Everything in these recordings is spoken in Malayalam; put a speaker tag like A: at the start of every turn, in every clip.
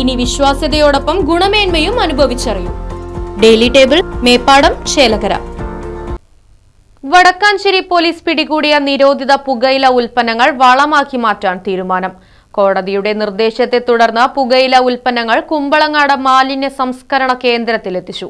A: ഇനി വിശ്വാസ്യതയോടൊപ്പം ഗുണമേന്മയും അനുഭവിച്ചറിയൂ. Daily table Meppadam Chelakkara Vadakkanchery police പിടികൂടിയ നിരോധിത പുകയില ഉൽപ്പന്നങ്ങൾ വളമാക്കി മാറ്റാൻ തീരുമാനം. കോടതിയുടെ നിർദ്ദേശത്തെ തുടർന്ന് പുകയില ഉൽപ്പന്നങ്ങൾ കുമ്പളങ്ങാട് മാലിന്യ സംസ്കരണ കേന്ദ്രത്തിലെത്തിച്ചു.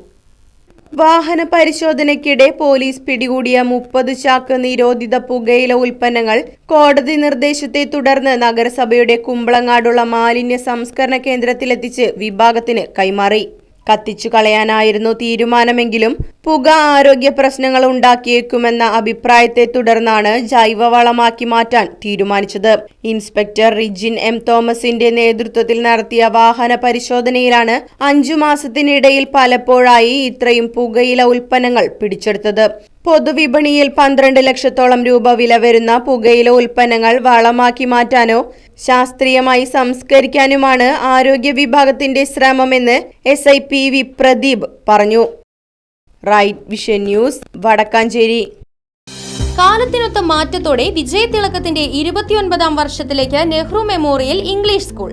B: വാഹന പരിശോധനയ്ക്കിടെ പോലീസ് പിടികൂടിയ മുപ്പത് ചാക്ക് നിരോധിത പുകയില ഉൽപ്പന്നങ്ങൾ കോടതി നിർദ്ദേശത്തെ തുടർന്ന് നഗരസഭയുടെ കുമ്പളങ്ങാടുള്ള മാലിന്യ സംസ്കരണ കേന്ദ്രത്തിലെത്തിച്ച് വിഭാഗത്തിന് കൈമാറി. കത്തിച്ചു കളയാനായിരുന്നു തീരുമാനമെങ്കിലും പുക ആരോഗ്യ പ്രശ്നങ്ങൾ ഉണ്ടാക്കിയേക്കുമെന്ന അഭിപ്രായത്തെ തുടർന്നാണ് ജൈവവളമാക്കി മാറ്റാൻ തീരുമാനിച്ചത്. ഇൻസ്പെക്ടർ റിജിൻ എം തോമസിന്റെ നേതൃത്വത്തിൽ നടത്തിയ വാഹന പരിശോധനയിലാണ് അഞ്ചു മാസത്തിനിടയിൽ പലപ്പോഴായി ഇത്രയും പുകയില ഉൽപ്പന്നങ്ങൾ പിടിച്ചെടുത്തത്. പൊതുവിപണിയിൽ പന്ത്രണ്ട് ലക്ഷത്തോളം രൂപ വില വരുന്ന പുകയില ഉൽപ്പന്നങ്ങൾ വളമാക്കി മാറ്റാനോ ശാസ്ത്രീയമായി സംസ്കരിക്കാനുമാണ് ആരോഗ്യ വിഭാഗത്തിന്റെ ശ്രമമെന്ന് S I P V Pradeep പറഞ്ഞു. Right vision news Vadakkanchery.
A: കാലത്തിനൊത്ത മാറ്റത്തോടെ വിജയതിളക്കത്തിന്റെ ഇരുപത്തിയൊൻപതാം വർഷത്തിലേക്ക് നെഹ്റു മെമ്മോറിയൽ ഇംഗ്ലീഷ് സ്കൂൾ.